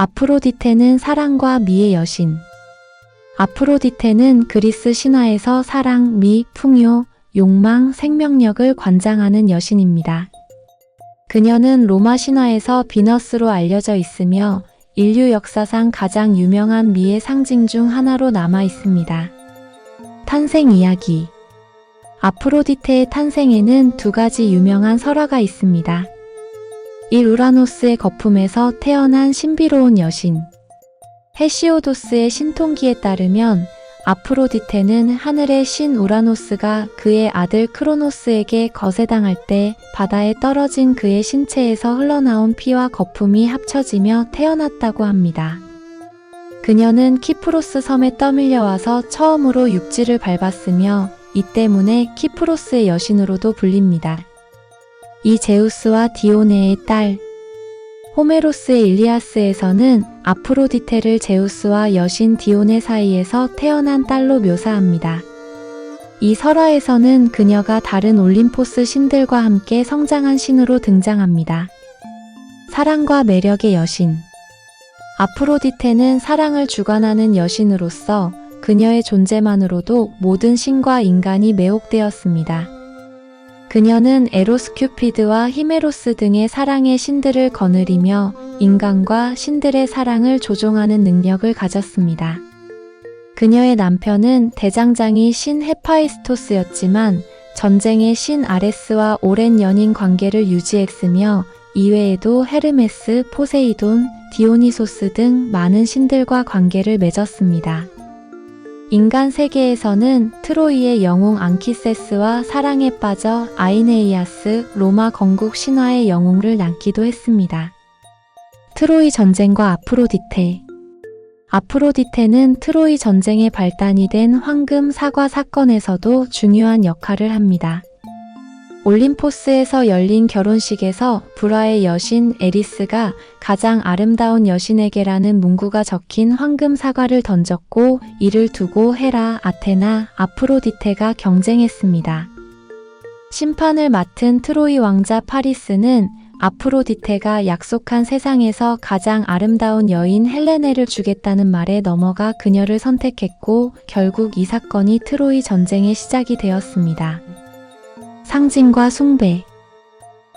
아프로디테는 사랑과 미의 여신. 아프로디테는 그리스 신화에서 사랑, 미, 풍요, 욕망, 생명력을 관장하는 여신입니다. 그녀는 로마 신화에서 비너스로 알려져 있으며 인류 역사상 가장 유명한 미의 상징 중 하나로 남아 있습니다. 탄생 이야기. 아프로디테의 탄생에는 두 가지 유명한 설화가 있습니다. 1. 우라노스의 거품에서 태어난 신비로운 여신. 헤시오도스의 신통기에 따르면 아프로디테는 하늘의 신 우라노스가 그의 아들 크로노스에게 거세당할 때 바다에 떨어진 그의 신체에서 흘러나온 피와 거품이 합쳐지며 태어났다고 합니다. 그녀는 키프로스 섬에 떠밀려와서 처음으로 육지를 밟았으며 이 때문에 키프로스의 여신으로도 불립니다. 이 제우스와 디오네의 딸 호메로스의 일리아스에서는 아프로디테를 제우스와 여신 디오네 사이에서 태어난 딸로 묘사합니다. 이 설화에서는 그녀가 다른 올림포스 신들과 함께 성장한 신으로 등장합니다. 사랑과 매력의 여신 아프로디테는 사랑을 주관하는 여신으로서 그녀의 존재만으로도 모든 신과 인간이 매혹되었습니다. 그녀는 에로스 큐피드와 히메로스 등의 사랑의 신들을 거느리며 인간과 신들의 사랑을 조종하는 능력을 가졌습니다. 그녀의 남편은 대장장이 신 헤파이스토스였지만 전쟁의 신 아레스와 오랜 연인 관계를 유지했으며 이외에도 헤르메스, 포세이돈, 디오니소스 등 많은 신들과 관계를 맺었습니다. 인간 세계에서는 트로이의 영웅 앙키세스와 사랑에 빠져 아이네이아스, 로마 건국 신화의 영웅을 낳기도 했습니다. 트로이 전쟁과 아프로디테 아프로디테는 트로이 전쟁의 발단이 된 황금 사과 사건에서도 중요한 역할을 합니다. 올림포스에서 열린 결혼식에서 불화의 여신 에리스가 가장 아름다운 여신에게라는 문구가 적힌 황금 사과를 던졌고 이를 두고 헤라, 아테나, 아프로디테가 경쟁했습니다. 심판을 맡은 트로이 왕자 파리스는 아프로디테가 약속한 세상에서 가장 아름다운 여인 헬레네를 주겠다는 말에 넘어가 그녀를 선택했고 결국 이 사건이 트로이 전쟁의 시작이 되었습니다. 상징과 숭배.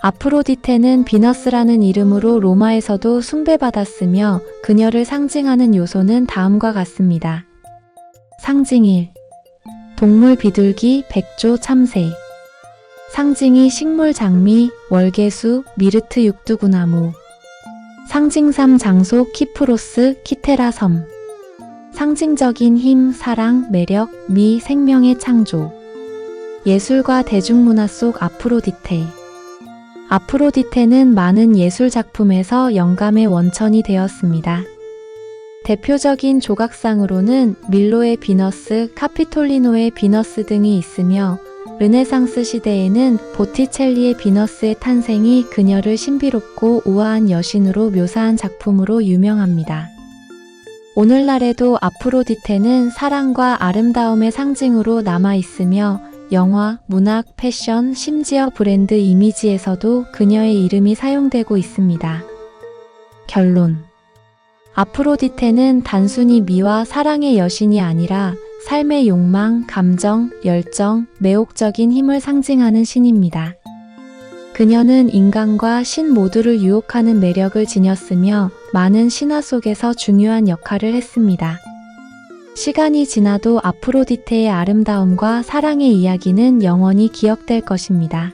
아프로디테는 비너스라는 이름으로 로마에서도 숭배받았으며 그녀를 상징하는 요소는 다음과 같습니다. 상징 1. 동물 비둘기, 백조, 참새. 상징이 식물 장미, 월계수, 미르트 육두구나무. 상징 3 장소 키프로스, 키테라 섬. 상징적인 힘, 사랑, 매력, 미, 생명의 창조. 예술과 대중문화 속 아프로디테. 아프로디테는 많은 예술 작품에서 영감의 원천이 되었습니다. 대표적인 조각상으로는 밀로의 비너스, 카피톨리노의 비너스 등이 있으며 르네상스 시대에는 보티첼리의 비너스의 탄생이 그녀를 신비롭고 우아한 여신으로 묘사한 작품으로 유명합니다. 오늘날에도 아프로디테는 사랑과 아름다움의 상징으로 남아 있으며 영화, 문학, 패션, 심지어 브랜드 이미지에서도 그녀의 이름이 사용되고 있습니다. 결론. 아프로디테는 단순히 미와 사랑의 여신이 아니라 삶의 욕망, 감정, 열정, 매혹적인 힘을 상징하는 신입니다. 그녀는 인간과 신 모두를 유혹하는 매력을 지녔으며 많은 신화 속에서 중요한 역할을 했습니다. 시간이 지나도 아프로디테의 아름다움과 사랑의 이야기는 영원히 기억될 것입니다.